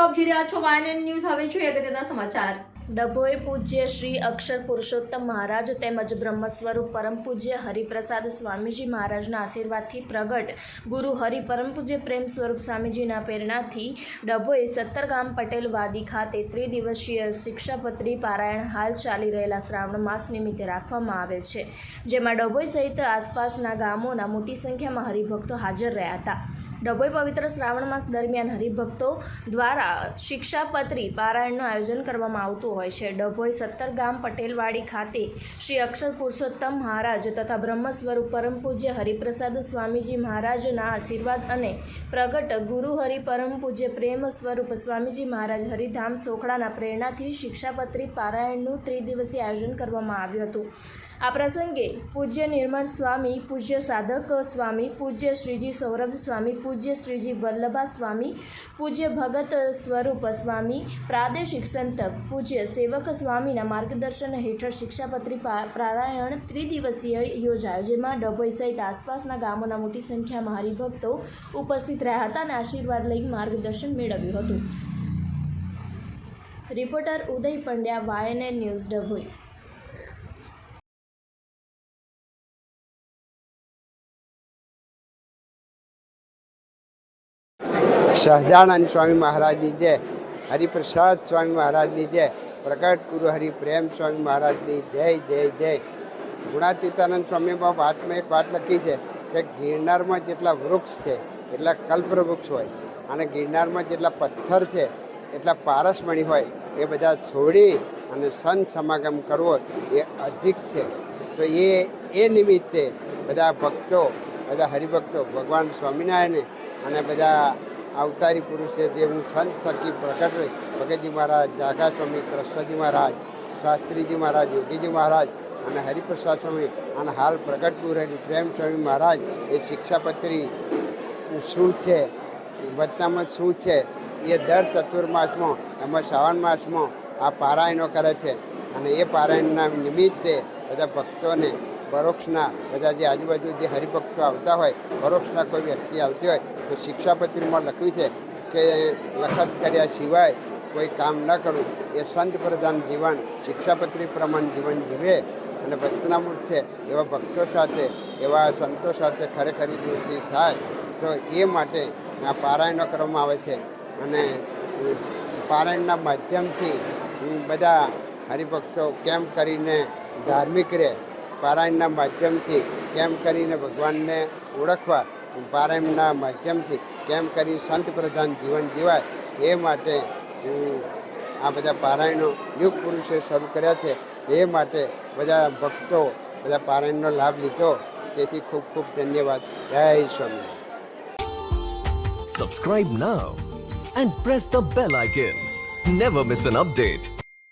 આપ જોઈ રહ્યા છો વાયન ન્યૂઝ હવે જોઈએ અગત્યના સમાચાર. ડભોઈ પૂજ્ય શ્રી અક્ષર પુરુષોત્તમ મહારાજ તેમજ બ્રહ્મ સ્વરૂપ પરમ પૂજ્ય હરિપ્રસાદ સ્વામીજી મહારાજના આશીર્વાદથી પ્રગટ ગુરુ હરિ પરમ પૂજ્ય પ્રેમ સ્વરૂપ સ્વામીજીના પ્રેરણાથી ડભોઈ સત્તરગામ પટેલ વાદી ખાતે ત્રિદિવસીય શિક્ષાપત્રી પારાયણ હાલ ચાલી રહેલા શ્રાવણ માસ નિમિત્તે રાખવામાં આવે છે, જેમાં ડભોઈ સહિત આસપાસના ગામોના મોટી સંખ્યામાં હરિભક્તો હાજર રહ્યા હતા. ડભોઈ પવિત્ર શ્રાવણ માસ દરમિયાન હરિભક્તો દ્વારા શિક્ષાપત્રી પારાયણનું આયોજન કરવામાં આવતું હોય છે. ડભોઈ સત્તર ગામ પટેલવાડી ખાતે શ્રી અક્ષર પુરુષોત્તમ મહારાજ તથા બ્રહ્મ સ્વરૂપ પરમ પૂજ્ય હરિપ્રસાદ સ્વામીજી મહારાજના આશીર્વાદ અને પ્રગટ ગુરુ હરિ પરમ પૂજ્ય પ્રેમ સ્વરૂપ સ્વામીજી મહારાજ હરિધામ સોખડાના પ્રેરણાથી શિક્ષાપત્રી પારાયણનું ત્રિદિવસીય આયોજન કરવામાં આવ્યું હતું. આ પ્રસંગે પૂજ્ય નિર્મળ સ્વામી, પૂજ્ય સાધક સ્વામી, પૂજ્ય શ્રીજી સૌરભ સ્વામી પૂજ્ય શ્રીજી વલ્લભા સ્વામી પૂજ્ય ભગત સ્વરૂપ સ્વામી, પ્રાદેશિક સંત, પૂજ્ય સેવક સ્વામીના માર્ગદર્શન હેઠળ શિક્ષાપત્રી પારાયણ ત્રિદિવસીય યોજાયો, જેમાં ડભોઈ સહિત આસપાસના ગામોના મોટી સંખ્યામાં હરિભક્તો ઉપસ્થિત રહ્યા હતા અને આશીર્વાદ લઈ માર્ગદર્શન મેળવ્યું હતું. Reporter Uday Pandya, YNN news Dabhoi. Sahajanand Swami મહારાજની જય, હરિપ્રસાદ સ્વામી મહારાજની જય, પ્રગટ ગુરુ હરિપ્રેમ સ્વામી મહારાજની જય જય જય. ગુણાતીતાનંદ સ્વામી બાપ વાતમાં એક વાત લખી છે કે ગિરનારમાં જેટલા વૃક્ષ છે, એટલા કલ્પવૃક્ષ હોય અને ગિરનારમાં જેટલા પથ્થર છે, એટલા પારસમણી હોય, એ બધા છોડી અને સંત સમાગમ કરવો એ અધિક છે. તો એ એ નિમિત્તે બધા ભક્તો, બધા હરિભક્તો ભગવાન સ્વામિનારાયણે અને બધા અવતારી પુરુષ છે જે હું સંત થકી પ્રગટ રહી, ભગતજી મહારાજ, જાગા સ્વામી કૃષ્ણજી મહારાજ, શાસ્ત્રીજી મહારાજ, યોગીજી મહારાજ અને હરિપ્રસાદ સ્વામી અને હાલ પ્રગટ ગુરુ પ્રેમ સ્વામી મહારાજ એ શિક્ષાપત્રી શું છે વચનામત શું છે, એ દર ચતુર્માસમાં એમાં શ્રાવણ માસમાં આ પારાયણો કરે છે. અને એ પારાયણના નિમિત્તે બધા ભક્તોને પરોક્ષના બધા જે આજુબાજુ જે હરિભક્તો આવતા હોય, પરોક્ષના કોઈ વ્યક્તિ આવતી હોય, તો શિક્ષાપત્રીમાં લખ્યું છે કે લખત કર્યા સિવાય કોઈ કામ ન કરવું એ સંત પ્રધાન જીવન, શિક્ષાપત્રી પ્રમાણ જીવન જીવે અને વચનામૃત છે એવા ભક્તો સાથે, એવા સંતો સાથે ખરેખરી દૃષ્ટિ થાય, તો એ માટે આ પારાયણો કરવામાં આવે છે. અને પારાયણના માધ્યમથી બધા હરિભક્તો કેમ કરીને ધાર્મિક રહે પારાયણના માધ્યમથી કેમ કરીને ભગવાનને ઓળખવા પારાયણના માધ્યમથી કેમ કરી સંત પ્રધાન જીવન જીવાય એ માટે આ બધા પારાયણો યુગ પુરુષે શરૂ કર્યા છે. એ માટે બધા ભક્તો બધા પારાયણનો લાભ લીધો. તેથી ખૂબ ખૂબ ધન્યવાદ. જય Swami subscribe now and press the bell icon never miss an update.